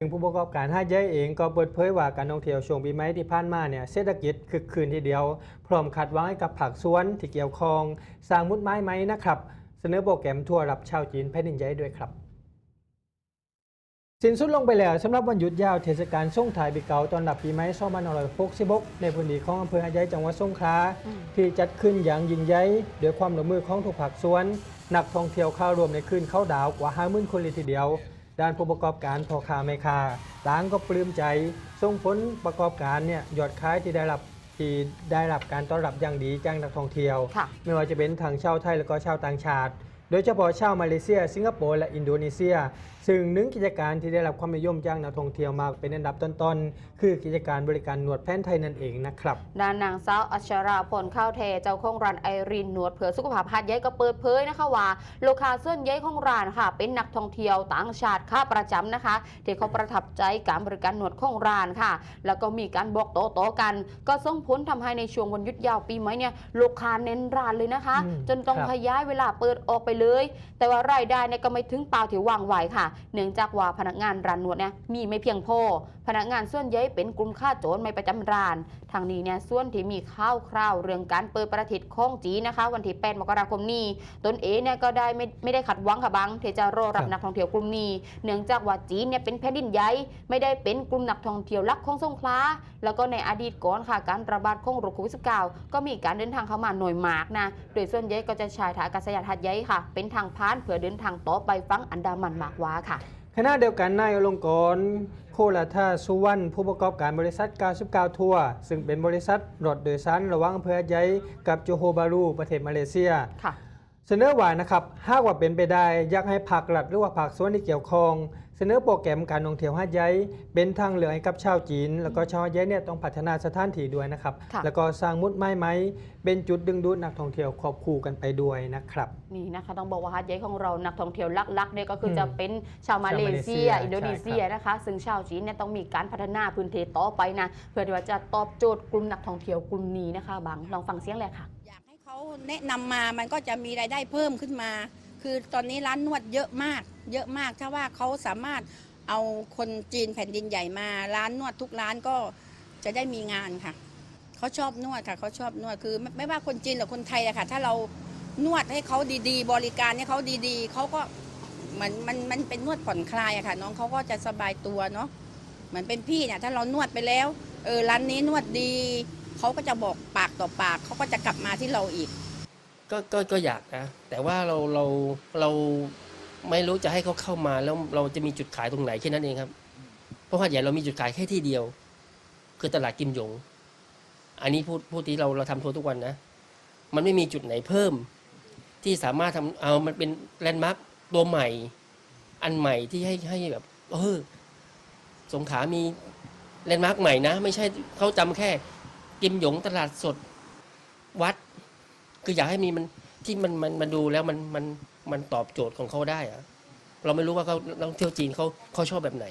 ซึ่งผู้ประกอบการห้าเย้ยเองก็เปิดเผยว่าการท่องเที่ยวช่วงปีใหม่ที่ผ่านมาเนี่ยเศรษฐกิจคึกคืนทีเดียว พร้อมคาดวังให้กับผักสวนที่เกี่ยวข้องสร้างมุดไม้ไหมนะครับ เสนอโปรแกรมทัวร์รับชาวจีนแผ่นดินใหญ่ด้วยครับสิ้นสุดลงไปแล้วสำหรับวันหยุดยาวเทศกาลส่งท้ายปีเก่าตอนรับปีใหม่2566ในพื้นที่ของอำเภอหาดใหญ่จังหวัดสงขลาที่จัดขึ้นอย่างยิ่งใหญ่ด้วยความร่วมมือของทุกภาคส่วน นักท่องเที่ยวเข้ารวมในคืนเข้าดาวกว่า50,000คนเลยทีเดียว ด้านผู้ประกอบการพ่อค้าแม่ค้าต่างก็ปลื้มใจส่งผลประกอบการเนี่ยยอดขายที่ได้รับที่ได้รับการต้อนรับอย่างดีจากนักท่องเที่ยวค่ะไม่ว่าจะเป็นทางชาวไทยและก็ชาวต่างชาติ โดยเฉพาะชาวมาเลเซีย สิงคโปร์และอินโดนีเซีย ซึ่งหนึ่งกิจการที่ได้รับความนิยมจากนักท่องเที่ยวมากเป็นอันดับต้นๆ คือกิจการบริการนวดแผนไทยนั่นเองนะครับด้านนางสาวอัชราพลข้าวเทเจ้าของร้านไอรีนหนวดเผื่อสุขภาพหัดใหญ่ก็เปิดเผยนะคะว่าลูกค้าส่วนใหญ่ของร้านค่ะ เป็นนักท่องเที่ยวต่างชาติค่าประจำนะคะที่เขาประทับใจการบริการหนวดของร้านค่ะ แล้วก็มีการบอกโต๊ะๆกัน ก็ส่งผลทำให้ในช่วงวันหยุดยาวปีใหม่เนี่ยลูกค้าเน้นร้านเลยนะคะอืมจนต้องครับขยายเวลาเปิดออกไปเลย แต่ว่ารายได้เนี่ยก็ไม่ถึงเปล่าที่วางไว้ค่ะ เนื่องจากว่าพนักงานร้านนวดเนี่ยมีไม่เพียงพอ พนักงานส่วนใหญ่เป็นกลุ่มค่าโจรไม่ประจำร้าน ทางนี้เนี่ยส่วนที่มีข้าวคราวเรื่องการเปิดประเทศของจีนะคะ วันที่ 8 มกราคมนี้ ตนเองเนี่ยก็ได้ไม่ไม่ได้ขัดหวังค่ะบังที่จะรอรับนักท่องเที่ยวกลุ่มนี้ เนื่องจากว่าจีนเนี่ยเป็นแผ่นดินใหญ่ไม่ได้เป็นกลุ่มนักท่องเที่ยวลักของสงขลาแล้วก็ในอดีตก่อนค่ะการระบาดของโรคโควิด -19 ก็มีการเดินทางเข้ามาหน่วยมากนะ โดยส่วนใหญ่ก็จะใช้ท่าอากาศยานหัดใหญ่ค่ะเป็นทางพานเพื่อเดินทางต่อไปฟังอันดามันมากว่าค่ะขณะเดียวกันนายอลงกรณ์โคลาธาสุวรรณผู้ประกอบการบริษัท 99 ทัวร์ซึ่งเป็นบริษัทรถโดยสารระหว่างอำเภอหาดใหญ่กับโจโฮบารู ประเทศมาเลเซียค่ะเสนอว่านะครับหากว่าเป็นไปได้อยากให้ภาครัฐหรือว่าภาคส่วนที่เกี่ยวข้อง เสนอโปรแกรมการท่องเที่ยวหาดใหญ่เป็นทางเลือกให้กับชาวจีน แล้วก็ชาวหาดใหญ่เนี่ยต้องพัฒนาสถานที่ด้วยนะครับค่ะแล้วก็สร้างมุดไม้ไหมเป็นจุดดึงดูดนักท่องเที่ยวควบคู่กันไปด้วยนะครับนี่นะคะต้องบอกว่าฮัทใหญ่ของเรานักท่องเที่ยวลักๆเนี่ยก็คืออมจะเป็นชาวมาเลเซียชาวมาเลเซีย อินโดนีเซียนะคะ ซึ่งชาวจีนเนี่ยต้องมีการพัฒนาพื้นที่ต่อไปนะเพื่อที่ว่าจะตอบโจทย์กลุ่มนักท่องเที่ยวกลุ่มนี้นะคะบางลองฟังเสียงเลยค่ะ อยากให้เขาแนะนำมามันก็จะมีรายได้เพิ่มขึ้นมา คือตอนนี้ร้านนวดเยอะมาก เยอะมาก ถ้าว่าเขาสามารถเอาคนจีนแผ่นดินใหญ่มา ร้านนวดทุกร้านก็จะได้มีงานค่ะ เขาชอบนวดค่ะ เขาชอบนวด คือไม่ไม่ว่าคนจีนหรือคนไทยอะค่ะ ถ้าเรานวดให้เขาดีๆ บริการให้เขาดีๆ เขาก็เหมือนมันมันเป็นนวดผ่อนคลายอะค่ะ น้องเขาก็จะสบายตัวเนาะ เหมือนเป็นพี่เนี่ยถ้าเรานวดไปแล้ว เออร้านนี้นวดดี เขาก็จะบอกปากต่อปาก เขาก็จะกลับมาที่เราอีก ก็ก็ก็อยากนะ แต่ว่าเราเราเราไม่รู้จะให้เขาเข้ามาแล้วเราจะมีจุดขายตรงไหนแค่นั้นเองครับ เพราะว่าใหญ่เรามีจุดขายแค่ที่เดียว คือตลาดกิมหยง อันนี้พูดพูดที่เราเราทำทัวร์ทุกวันนะ มันไม่มีจุดไหนเพิ่ม ที่สามารถทำเอามันเป็นแลนด์มาร์คตัวใหม่ อันใหม่ที่ให้ให้แบบเออสงขามีแลนด์มาร์คใหม่นะ ไม่ใช่เขาจำแค่ กิมหยงตลาดสดวัด คืออยากให้มีมันที่มันมันมันดูแล้วมันมันมันตอบโจทย์ของเขาได้อะเราไม่รู้ว่าเขานักท่องเที่ยวจีนเขาเขาชอบแบบไหน